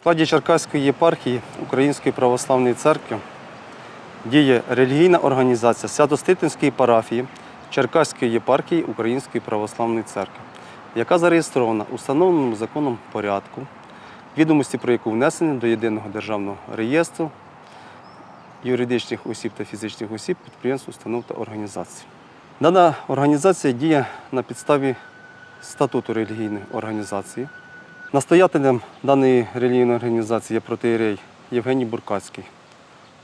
складі Черкаської єпархії Української православної церкви діє релігійна організація Свято-Ститинської парафії Черкаської єпархії Української православної церкви, яка зареєстрована у встановленому законом порядку, відомості про яку внесені до єдиного державного реєстру юридичних осіб та фізичних осіб, підприємств, установ та організацій. Дана організація діє на підставі статуту релігійної організації. Настоятелем даної релігійної організації є протиєрей Євгеній Буркацький,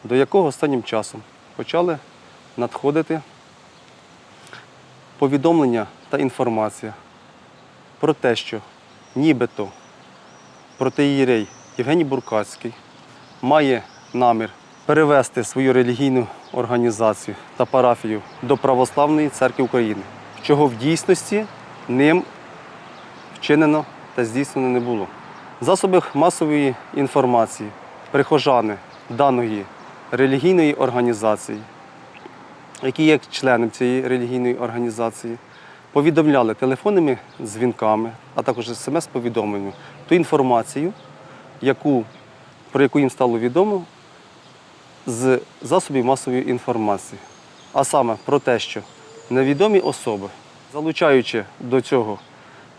до якого останнім часом почали надходити повідомлення та інформація про те, що нібито протиєрей Євгеній Буркацький має намір перевести свою релігійну організацію та парафію до Православної церкви України, чого в дійсності ним вчинено та здійснено не було. В засобах масової інформації прихожани даної релігійної організації, які є членом цієї релігійної організації, повідомляли телефонними дзвінками, а також смс-повідомленнями ту інформацію, яку, про яку їм стало відомо з засобів масової інформації. А саме про те, що невідомі особи, залучаючи до цього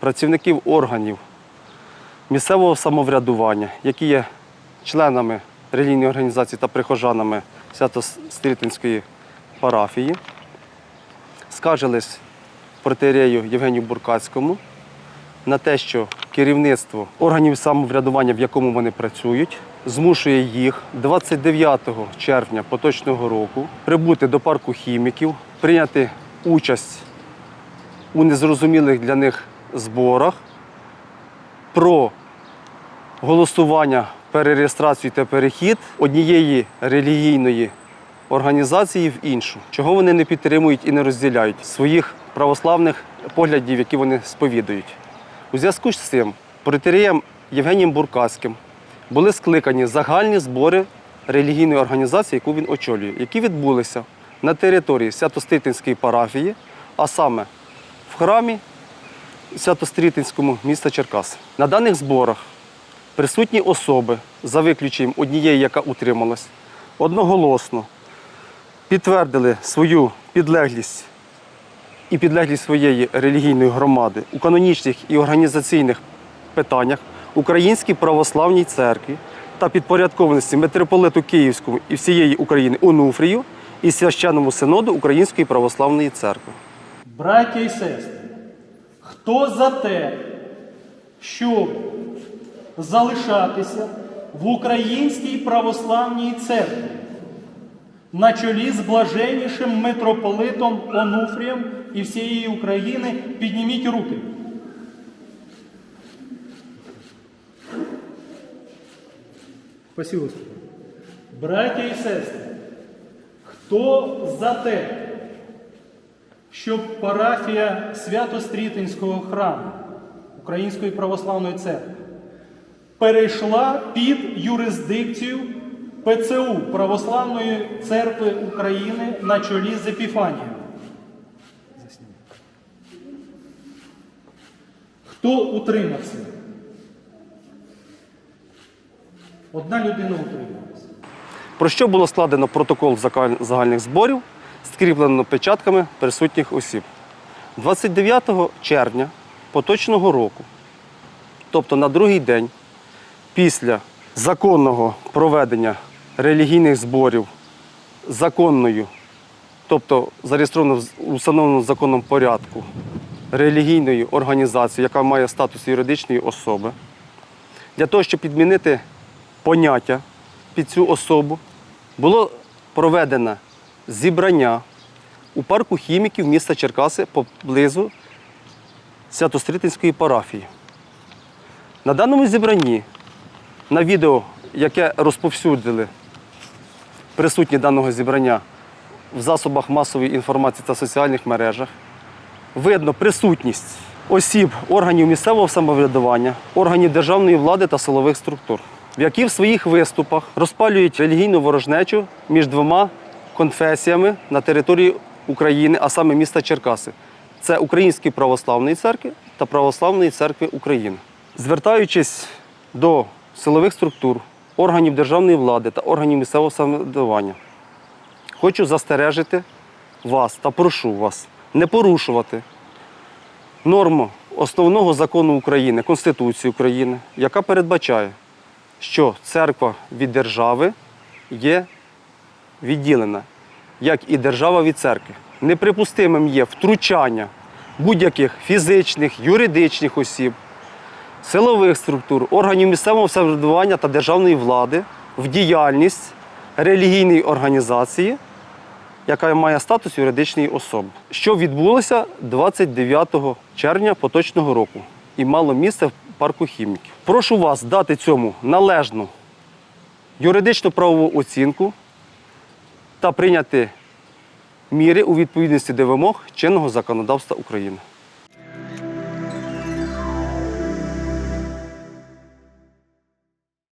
працівників органів місцевого самоврядування, які є членами релігійної організації та прихожанами Свято-Стрітинської парафії, скаржились протиерею Євгенію Буркацькому на те, що керівництво органів самоврядування, в якому вони працюють, змушує їх 29 червня поточного року прибути до парку хіміків, прийняти участь у незрозумілих для них зборах про голосування, перереєстрацію та перехід однієї релігійної організації в іншу, чого вони не підтримують і не розділяють своїх православних поглядів, які вони сповідують. У зв'язку з цим протиреєм Євгенієм Буркацьким були скликані загальні збори релігійної організації, яку він очолює, які відбулися на території Свято-Стрітинської парафії, а саме в храмі Свято-Стрітинському міста Черкас. На даних зборах присутні особи, за виключенням однієї, яка утрималась, одноголосно підтвердили свою підлеглість і підлеглість своєї релігійної громади у канонічних і організаційних питаннях Українській православній церкві та підпорядкованості митрополиту Київському і всієї України Онуфрію і священному синоду Української православної церкви. Браття і сестри, хто за те, щоб залишатися в Українській православній церкві на чолі з блаженнішим митрополитом Онуфрієм і всієї України, підніміть руки. Спасибо. Браття і сестри, хто за те, щоб парафія Свято-Стрітинського храму Української православної церкви перейшла під юрисдикцію ПЦУ Православної церкви України на чолі з Епіфанією. Хто утримався? Одна людина утрималася. Про що було складено протокол загальних зборів, скріплено печатками присутніх осіб. 29 червня поточного року, тобто на другий день після законного проведення релігійних зборів законною, тобто зареєстровано в у встановленому законом порядку релігійною організацією, яка має статус юридичної особи, для того, щоб підмінити поняття під цю особу, було проведено зібрання у парку хіміків міста Черкаси поблизу Свято-Стрітинської парафії. На даному зібранні, на відео, яке розповсюдили присутні даного зібрання в засобах масової інформації та соціальних мережах, видно присутність осіб органів місцевого самоврядування, органів державної влади та силових структур, в які в своїх виступах розпалюють релігійну ворожнечу між двома конфесіями на території України, а саме міста Черкаси. Це Української православної церкви та Православної церкви України. Звертаючись до силових структур, органів державної влади та органів місцевого самоврядування. Хочу застережити вас та прошу вас не порушувати норму основного закону України, Конституції України, яка передбачає, що церква від держави є відділена, як і держава від церкви. Неприпустимим є втручання будь-яких фізичних, юридичних осіб, силових структур, органів місцевого самоврядування та державної влади в діяльність релігійної організації, яка має статус юридичної особи, що відбулося 29 червня поточного року і мало місце в парку хіміків. Прошу вас дати цьому належну юридичну правову оцінку та прийняти міри у відповідності до вимог чинного законодавства України.